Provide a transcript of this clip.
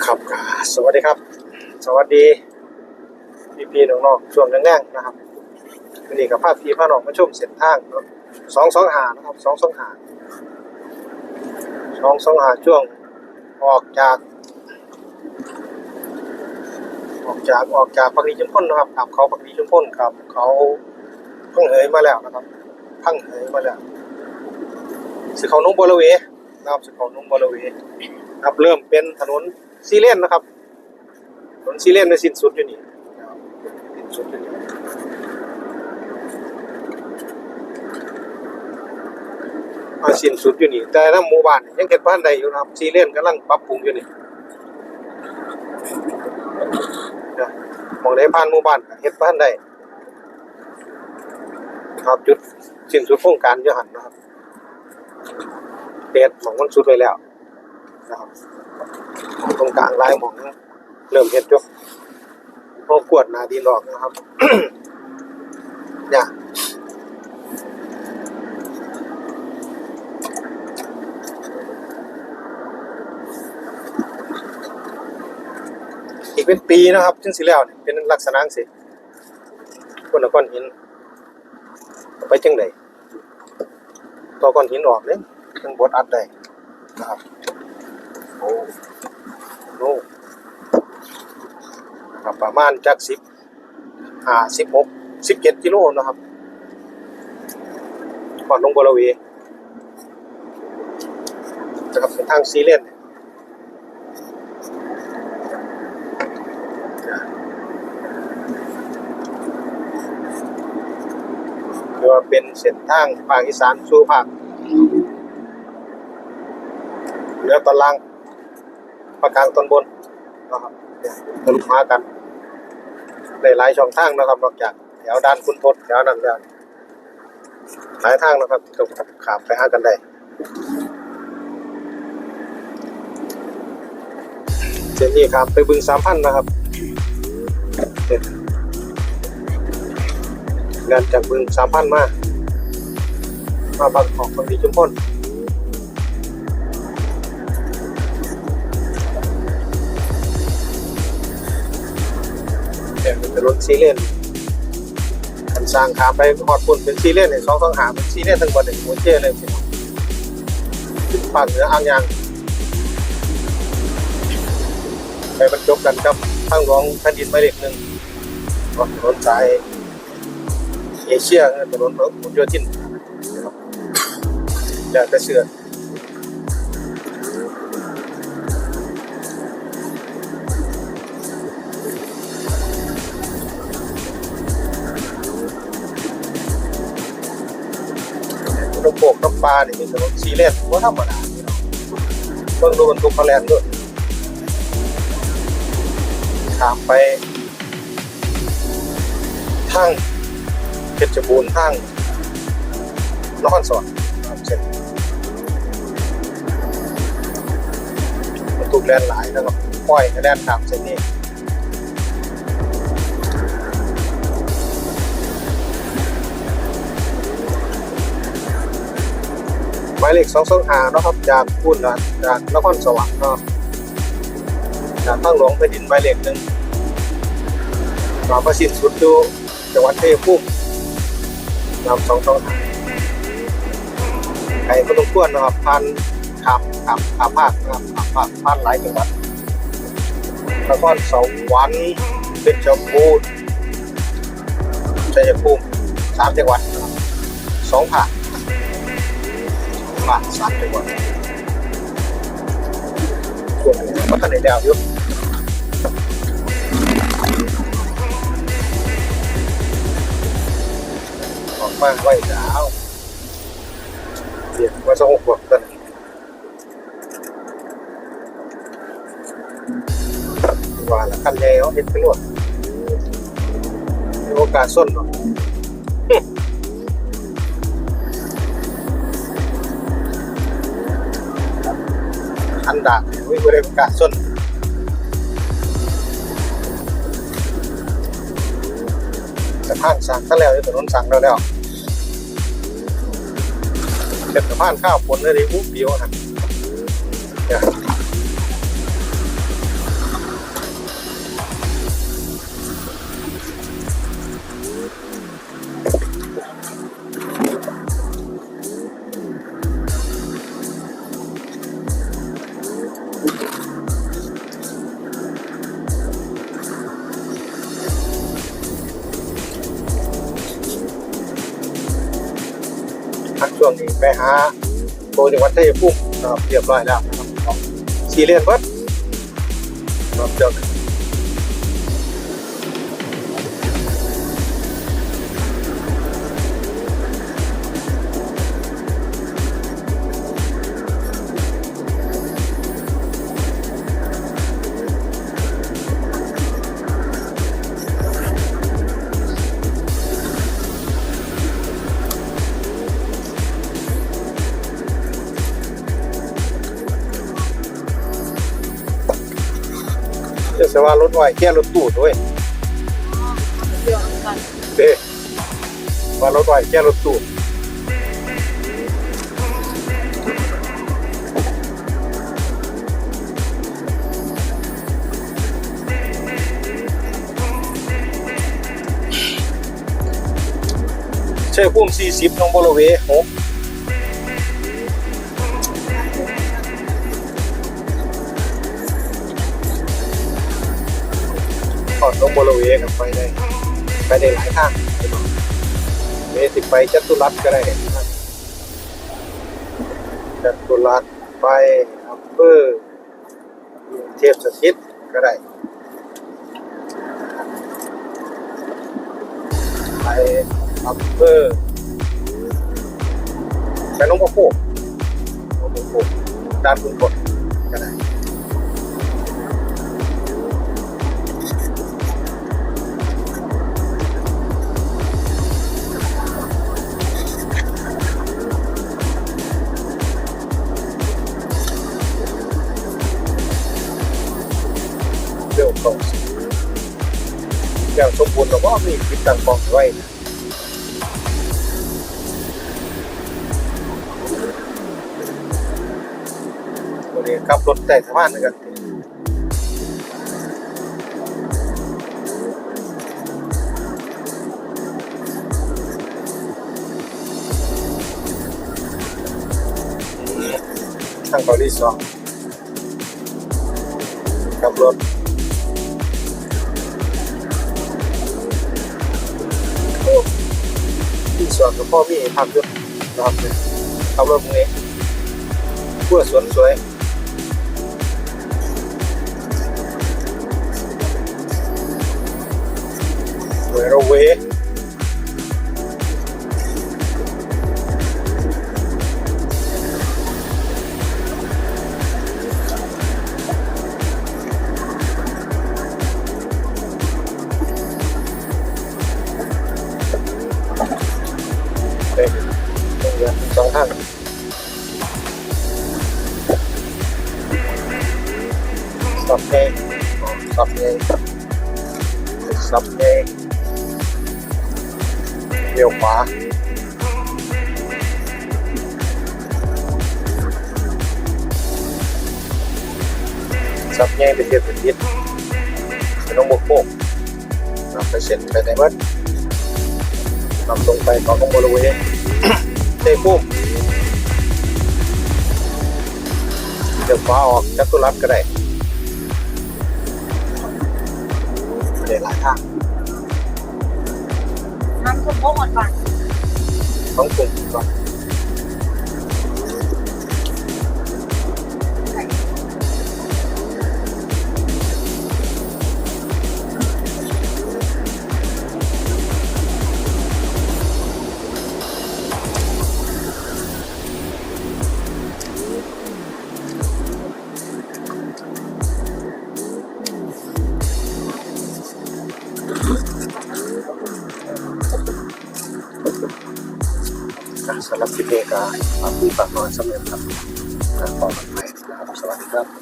ครับค่ะสวัสดีครับ สวัสดีพี่พี่น้องๆช่วงแรงๆนะครับวันนี้กับภาพพี่พาน้องมาชมเส้นทางสองสองหานะครับสองสองหาสองสองหาช่วงออกจาก ออกจากออกจากพักดีจุมพลนนะครับขับเขาพักดีจุมพลครับเขาพังเหยมาแล้วนะครับพังเหยมาแล้วสิเขานุ่งบริเวณนะครับสิเขานุ่งบริเวณครับเริ่มเป็นถนน ซีเลนนะครับถนนซีเลนในสิ้นสุดอยู่นี่นสิ้นสุดอยู่นี่อ่าสิ้นสุดอยู่นี่ แต่ถ้าหมู่บ้านยังเก็บบ้านใดอยู่นะครับซีเลนกำลังปรับปรุงอยู่นี่มองได้ผ่านหมู่บ้านเฮ็ดบ้านใดครับจุดสิ้นสุดโครงการยหันนะครับเปิดของมันสุดไปแล้วนะครับ ตรงกลางลายหมองเริ่มเห็ดอยู่พอกวดนาดีหลอกนะครับ เนี่ยอีกเป็นปีนะครับจึงสิแล้วเนี่ยเป็นลักษณะจั่งสิคนละก้อนหิน ไปจังไดตัวก้อนหินออกเนี่ยจังบดอัดได้นะครับโอ้ โหครับประมาณจากสิบห้าสิบหกสิบเจ็ดกิโลนะครับก่อนลงบริเวณนะครับเป็นทางซีเลนเนี่ยหรือว่าเป็นเส้นทางภาคอีสานสู่ภาคเหนือตอนล่าง ภาคกลางตอนบนนะครับเนี่ยทะลุมากันในหลายช่องทางนะครับ นอกจากแถวด้านคุณทศแถวนั้นแล้วหลายทางนะครับที่ต้องขับไปหากันได้เส้นนี้ครับไปบึงสามพันนะครับเงานจากบึงสามพันมา มาบางของบางทีจุมพล นี่ยเป็นถนนซีเลนคันสร้างขาไปฮอดปุ่นเป็นซีเลนเนี่ยสองสองหาเป็นซีเลนทั้งหมดเนี่ยหัวเจ้เลยพี่น้องเหนืออ่างยางไปบรรจบกันครับทางหลวงแผ่นดินหมายเลขหนึ่งถนนสายเอเชียถนนพหลโยธินนะครับแล้วแต่เสือ น้ำโปกน้ำปลาเนี่ยมีถนนซีเลนว่าธรรมดาพี่น้องเบิ่งดูบรรทุกพลแลนด้วยข้ามไปทางเพชรบูรณ์ทางนครสวรรค์เส้นบรรทุกแลนหลายนะครับปล่อยแลนตามเส้นนี้ายเลขสองสองหานะครับ จากพุ่นนะจากนครสวรรค์เนาะจากทางหลวงแผ่นดินหมายเลขหนึ่งมาประสิทธิ์สุดอยู่จังหวัดชัยภูมินำสองสองหาใครก็ต้องควนะครับพันขับขับขับภาคนะครับขับภาคพันหลายจังหวัดนครสวรรค์เพชรบูชัยภูมิสามจังหวัดสองภาค บ้านสัตว์ไปหมดช่วนี้มันทันด้แล้วอยู่ออกมานไว้ดาวเรียกว่าสองขวบกันว่าละคันใหญ่เห็นไปรวดมีโอกาสส้นเนาะ อันดาบวิ่งไปเลยประกาศส้นสะพานสั่งซะแล้วถนนสั่งแล้วแล้วเป็นสะพานข้าวฝนเลยดิอู้เดียวนะ ไปหาตัวจังหวัดชัยภูมินะครับเรียบร้อยแล้วนะครับซีเรียสเบิร์ดครับเดี๋ยว เดี๋ยวจะว่ารถไวแค่รถตู้ด้วยเดี๋ยวกันเด้ว่ารถไวแค่รถตู้ใช่พุ่ม40น้องบริเวหก ก่อนน้องบริเวกันไปได้ไปได้หลายทางไปเนาะเมสิไปจัตุรัสก็ได้นะครับจัตุรัสไปอำเภอเทพสถิตก็ได้ไปอำเภอไปหน้องพ่อโคกหน้องพ่อโคกด้านคุณกดก็ได้ อย่างสมบูรณ์เราก็มีคิดต่างกองไว้นะวันนี้ขับรถแต่สะพานเหมือนกันทางเกาหลีสองขับรถ สวนกับพ่อมีพักด้วยนะครับเนี่ยขับรถตรงนี้ทั่วสวนสวยสวยระเว สับเพลงสับเพลงเลี้ยวขวาสับแยงไปเทียบเป็นทิศเป็นน้องบกโป่งนำไปเสร็จไปในวัดนำตรงไปของของบริเวณเตะพุ่มเดี๋ยวฟ้าออกจัตุรัสก็ได้ ไม่ได้หลายทางน้ำท่วมโหมดก่อนต้องกลุ่มก่อนอะสำหรับคลิปนี้ก็ฝากคุยฝากนอน สำเร็จครับขอกันไ